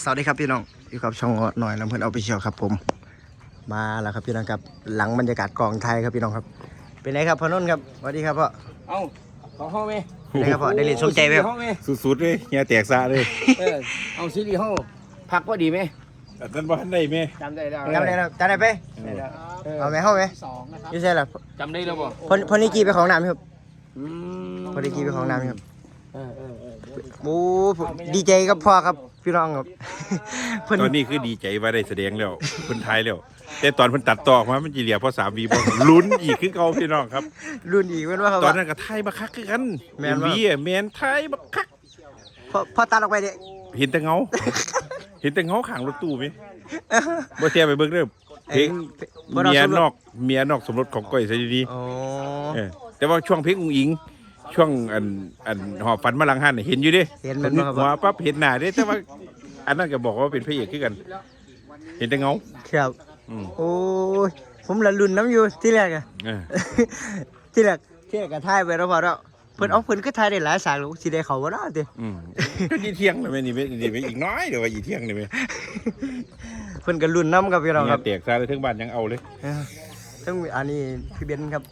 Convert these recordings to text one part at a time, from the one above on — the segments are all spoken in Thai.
สวัสดีครับพี่น้องอยู่กับช่องหน่อยลำเพลินเอาไปเชียวครับ ผม มาแล้วครับพี่น้องครับ หลังบรรยากาศกองไทยครับพี่น้องครับ เป็นไงครับพ่อนุ่นครับสวัสดีครับพ่อเอ้าของห้องไหมเป็นไงครับพ่อได้เรียนสมใจไหมครับห้องไหมสุดๆเลยเฮียแตกซะเลยเออเอาซีรีส์ห้องพักพอดีไหมแต่นั้นบ่ทันได้แม่จำได้แล้วจำได้แล้วจำได้ไปได้แล้วเออเอาไหมเข้าไหมสองนะครับอยูใช่หรอจำได้แล้วบ่พ่อพ่อนิกกี้ไปของน้ำไหมครับอืมพ่อนิกกี้ไปของน้ำไหมครับเออเออเออ โอ้ผมดีใจกับพ่อครับพี่น้องครับเพิ่นตอนนี้คือดีใจว่าได้แสดงแล้วเพิ่นทายแล้ว แต่ตอนเพิ่นตัดต่อออกมามันจีเหลียเพราะสามวีบ่ลุ้นอีกคือเก่าพี่น้องครับรุ่นอีกเว้นว่าครับตอนนั้นก็ทายบักคักคือกันแม่นบ่วีอะแม่นทายบักคักพ่อพ่อตัดออกไปเด็กเห็นแต่เงาเห็นแต่เงาข้างรถตู้ไหมบ่เทียบไปเบิ่งเด้อเพลงเมียนอกเมียนอกสมรสของก้อยซะดีโอ้ๆเออแต่ว่าช่วงเพลงอุ้งอิง ช่วงอันอันหอบฝันมาลังหันน่ะเห็นอยู่เด้เห็นผเป็นมนึบ่กครับ หัวปั๊บเห็นหน้าเด้แต่ว่า อันนั้นก็บอกว่าเป็นพระเอกคือกัน เห็นแต่เงา ครับอืม โอ้ยผมละรุ่นน้ำอยู่ที่แรกอะ เออ ที่แรกที่แรกก็ถ่ายไปแล้วพอแล้วเพิ่นเอาเพิ่นก็ถ่ายได้หลายฉากแล้วสิได้เขาบ่ได้ติอืมก็ยีเที่ยงเลยไหมนี่ไหมนี่ไหมอีกน้อยเดี๋ยวว่ายีเที่ยงเลยไหมเพิ่นก็รุ่นน้ำกับพี่น้องครับเตียกซาเลยถึงบ้านยังเอาเลยเออซึ่งอันนี้พี่เบนซ์ครับ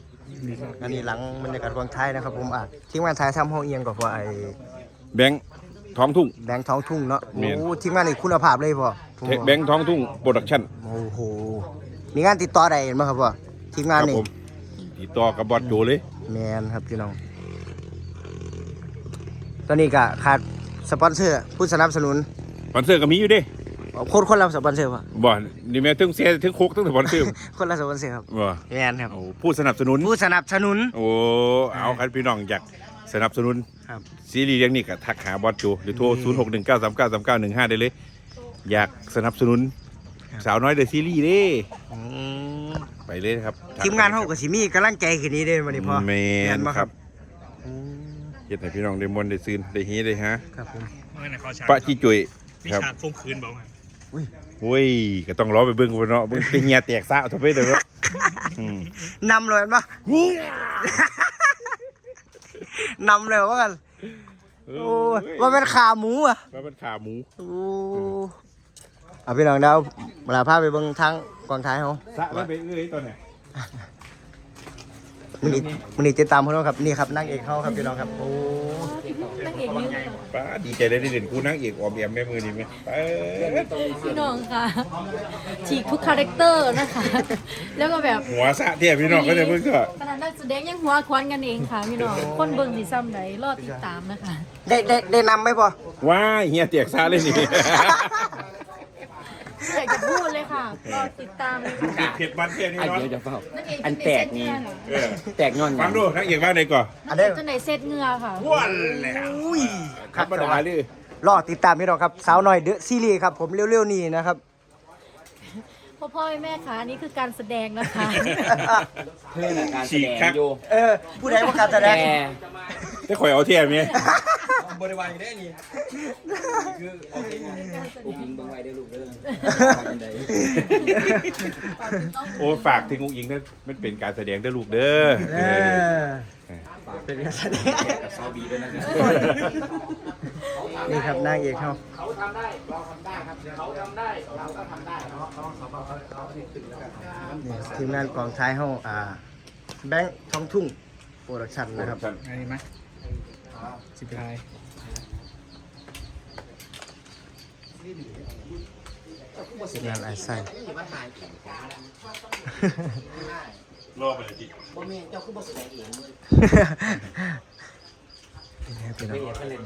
อันนี้หลังบรรยากาศกองไทยนะครับผมอะทีมงานถ่ายทำห้องเอียงก็พอไอ้แบงค์ท้องทุ่ง แบงค์ท้องทุ่งเนาะแม่นโอ้ทีมงานนี่คุณภาพเลยพ่อผมบอกแบงค์ท้องทุ่งโปรดักชั่นโอ้โหมีงานติดต่อใดเห็นบ่ครับพ่อทีมงานครับนี่ผมติดต่อกับบอสโจเลย แมนครับพี่น้องตอนนี้ก็ขาดสปอนเซอร์ผู้สนับสนุน สปอนเซอร์ก็มีอยู่เด้ คนคนละสปอนเซอร์ป่ะบ่นี่แม่ถึงเสียถึงโคกถึงสปอนเซอร์คนละสปอนเซอร์ครับบ่แมนครับโอ้ผู้สนับสนุนผู้สนับสนุน โอ้เอาคันพี่น้องอยากสนับสนุนครับซีรีส์เรื่องนี้ก็ทักหาบอสโจหรือโทร 0 6 1 9 3 9 3 9 1 5 ได้เลย อยากสนับสนุน สาวน้อยเดอะซีรีส์เด้อืมไปเลยครับทีมงานเฮาก็สิมีกำลังใจขึ้นนี้เด้วันนี้พ่อแมนบ่ครับอืมเฮ็ดให้พี่น้องได้มวนได้ซืนได้ฮีได้ฮะครับผมเมื่อไหร่เขาฉากปะจีจุยมีครับฉากคมคืนบอกว่า โอ้ยก็ต้องรอไปเบิ่งกันเนาะเบิ่งเป็นเฮียแตกซะเอาเถอะไปเด้อ อืม นำเลยเห็นปะนำเลยว่ากันเอโอ้ยอว่าเป็นขาหมูอะว่าเป็นขาหมูโอ้เอาพี่น้องเดาวเวลาพาไปเบิ่งทางกองท้ายเฮาซะมันไปเอ้ยตอนไหนมื้อนี้มื้อนี้ติดตามเพิ่นเนาะครับนี่ครับนางเอกเฮาครับพี่น้องครับโอ้ ป้าดีใจได้ได้เด่นกูนางเอกออมแอมแม่มือนี่ไหมเอ้ยพี่น้องค่ะ ฉีกทุกคาแรคเตอร์นะคะ แล้วก็แบบหัวซะเที่ยพี่น้องก็จะเบิ่งก็ขนาดนักแสดงยังหัวควันกันเองค่ะพี่น้อง คนเบิ่งสีซ้ำไหนรอดติดตามนะคะ ได้ได้ได้นำไหมพ่อว้ายเฮียแตกซะเลยนี่อยากจะพูดเลยค่ะรอติดตามเลยค่ะเผ็ดมันเที่ยนี่อันเนาะเดียวจะเฝ้านักเอกอันแตกนี่เออแตกงอนฟังดูนางเอกว่าไหนก่อนนักเอกจะไหนเซตเหงือค่ะว้านแล้ว อุ้ยธรรมดาเลยรอติดตามพี่น้องครับ สาวน้อยเดอะซีรีส์ครับ ผมเร็วๆนี้นะครับ พ่อพ่อแม่ค่ะอันนี่คือการแสดงนะคะ เพื่อนอะการแสดงอยู่เออ ผู้ใดว่าการแสดแต่งแต่ข่อยเอาเที่ยมีอุ้งอิงเบิ่งไว้ได้อลูกเด้อโอ้ฝากถึงอุ้งอิงนะมันเป็นการแสดงเด้อลูกเด้อเออ เป็นการแสดงซอบีด้วยนะครับนี่ครับนางเอกเขานี่ทีมงานกองท้ายเขาอ่าแบงค์ท้องทุ่งโปรดักชั่นนะครับอะไรไหมสิบท้ายทีมงานไอไซ รอบไปเลยจินี่ครับพี่น้อง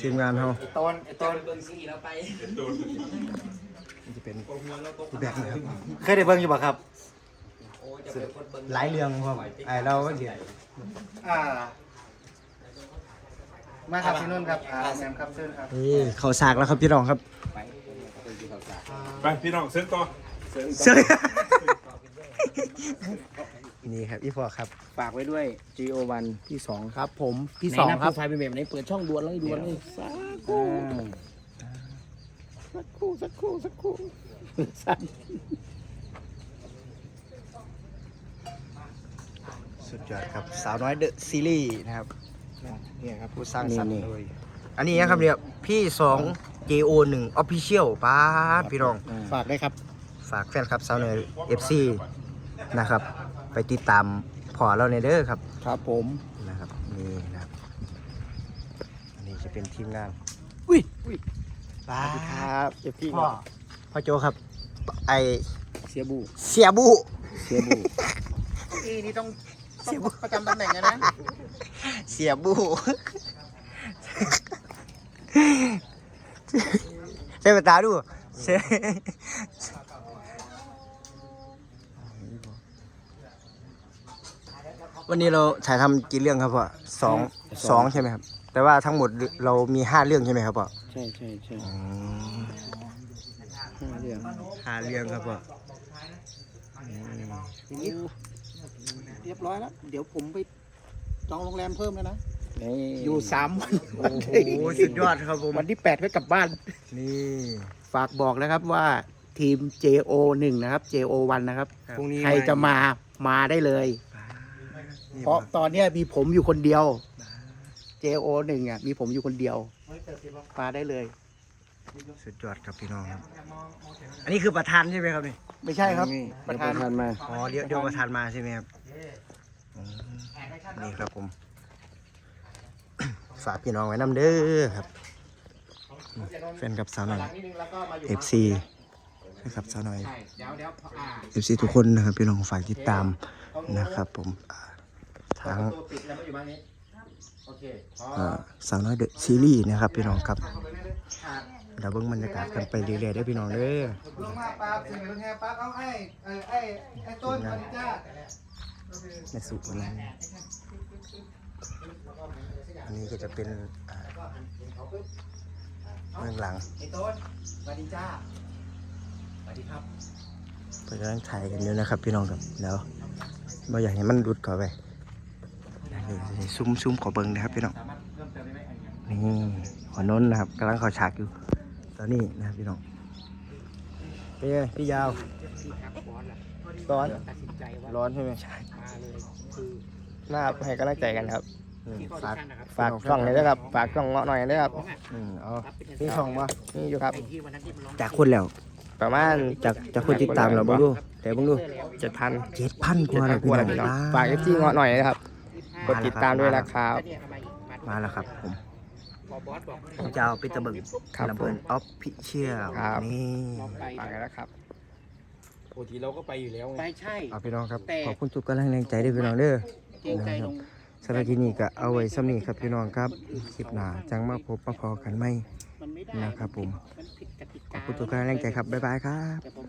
ทีมงานเขาตอนตอนเบิ่งซีแล้วไปจะเป็นรูปแบบนี้ครับเคยได้เบิ่งอยู่ป่ะครับหลายเรื่องครับไอเราก็เห็นอ่า มาครับพี่นุ่นครับอ่าแซมครับเชิญครับนี่เขาสากแล้วครับพี่น้องครับ ไปพี่น้องเส้นต่อเชิญ นี่ครับพี่พอครับฝากไว้ด้วย GO1 ที่สองครับผมพี่ไหนสองนะครับไฟล์เป็นแบบไหนเปิดช่องด่วนเลยด่วนเลยสักครู่สักครู่สักครู่สักครู่สักสุดยอดครับสาวน้อยเดอะซีรีส์นะครับเนี่ยครับผู้สร้างสรรค์นี่โดยอันนี้นะครับเนี่ยพี่สองเ JO 1 Official ป้าดพี่น้อง ฝากได้ครับ ฝากแฟนครับสาวเนย FC นะครับ ไปติดตามพอเราในเด้อครับครับผมนะครับนี่นะครับอันนี้จะเป็นทีมงานอุ้ยอุ้ยป้าสวัสดีครับเอฟพี่พ่อพ่อโจครับ ไอเสียบูเสียบุเสียบูพี่นี่ต้องต้องประจำตำแหน่งนะ เสียบุใช่ปตาดูใช่ วันนี้เราถ่ายทำกี่เรื่องครับพ่อสองสองใช่ไหมครับ แต่ว่าทั้งหมดเรามีห้าเรื่องใช่ไหมครับพ่อใช่ใช่ใช่อืมห้าเรื่องห้าเรื่องครับพ่ออย่างนี้เรียบร้อยแล้ว เดี๋ยวผมไปจองโรงแรมเพิ่มแล้วนะ อยู่สามวันโอ้โหสุดยอดครับผมวันที่แปดก็กลับบ้าน นี่ฝากบอกนะครับว่าทีม JO1 นะครับ JO1 นะครับ พรุ่งนี้ ใครจะมามาได้เลยนี่ เพราะตอนเนี้ยมีผมอยู่คนเดียว JO1 อะมีผมอยู่คนเดียวมาได้เลย สุดยอดครับพี่น้องครับ อันนี้คือประธานใช่ไหมครับนี่ไม่ใช่ครับ นี่ประธานมา อ๋อเดี๋ยวเดี๋ยวประธานมาใช่ไหมครับอืมนี่ครับผม ฝากพี่น้องไว้น้ำเด้อครับแฟนกับสาวหน่อย FC แฟนกับสาวหน่อย FC ทุกคนนะครับพี่น้องฝากติดตามนะครับผมอ่า ทางอ่าสาวน้อยเดอะซีรีส์นะครับพี่น้องครับเดี๋ยวเบิ่งบรรยากาศกันไปเรื่อยๆได้อพี่น้องเด้อลงมาปลาถึงลงแฮปลาเอาไอ้ไอ้ไอ้ไอ้ต้นมาดิจ้าแม่สุอะไรอันนี้ก็จะเป็นอ่าเบื้องหลังไอ้ต้นมาดิจ้าสวัสดีครับเพื่อนกำลังถ่ายกันอยู่นะครับพี่น้องครับเดี๋ยวบ่อยากให้มันรุดเข้าไปนี่ ซุ้มซุ้มขอเบิ้งนะครับพี่น้องนี่หัวนนท์นะครับกำลังเข้าฉากอยู่ ตอนนี้นะครับพี่น้องเป็นไงพี่ยาวพี่ครับบอสล่ะร้อนตัดสินใจว่าร้อนใช่ไหมมาเลยคือน่าให้กำลังใจกันครับที่เขาฝากดิชั่นนะครับฝากช่องหน่อยด้วยครับฝากช่องเงาะหน่อยด้วยครับผมอะอืมเอารับเป็นนี่ช่องวะนี่อยู่ครับไอ้ที่วันนั้นที่มันร้องจากคนแล้ว ประมาณจากจากคนติดตามเราบ้างดูแต่บ้างดูเจ็ดพันเจ็ดพันกว่าแล้วพี่น้องฝาก FC เงาะหน่อยนะครับ กดติดตามด้วยนะครับเนี่ยเอามาอีกมามาแล้วครับผมพอบอสบอกผมจะเอาไปตะเบิงครับลำเบิร์นออฟพิเชียลครับ นี่ลองไปฝากกันนะครับปกติเราก็ไปอยู่แล้วไงไปใช่ เอาพี่น้องครับแต่ขอบคุณทุกกำลังแรงใจด้วยพี่น้องเด้อเกรงใจลงสำหรับที่นี่ก็เอาไว้สำนีครับพี่น้องครับคลิปหน้าจังมาพบมาพอกันไหมมันไม่ได้นะครับผมมันผิดกติขอบกาคุณทุกกำลังแรงใจครับบ๊ายบายครับแต่ผม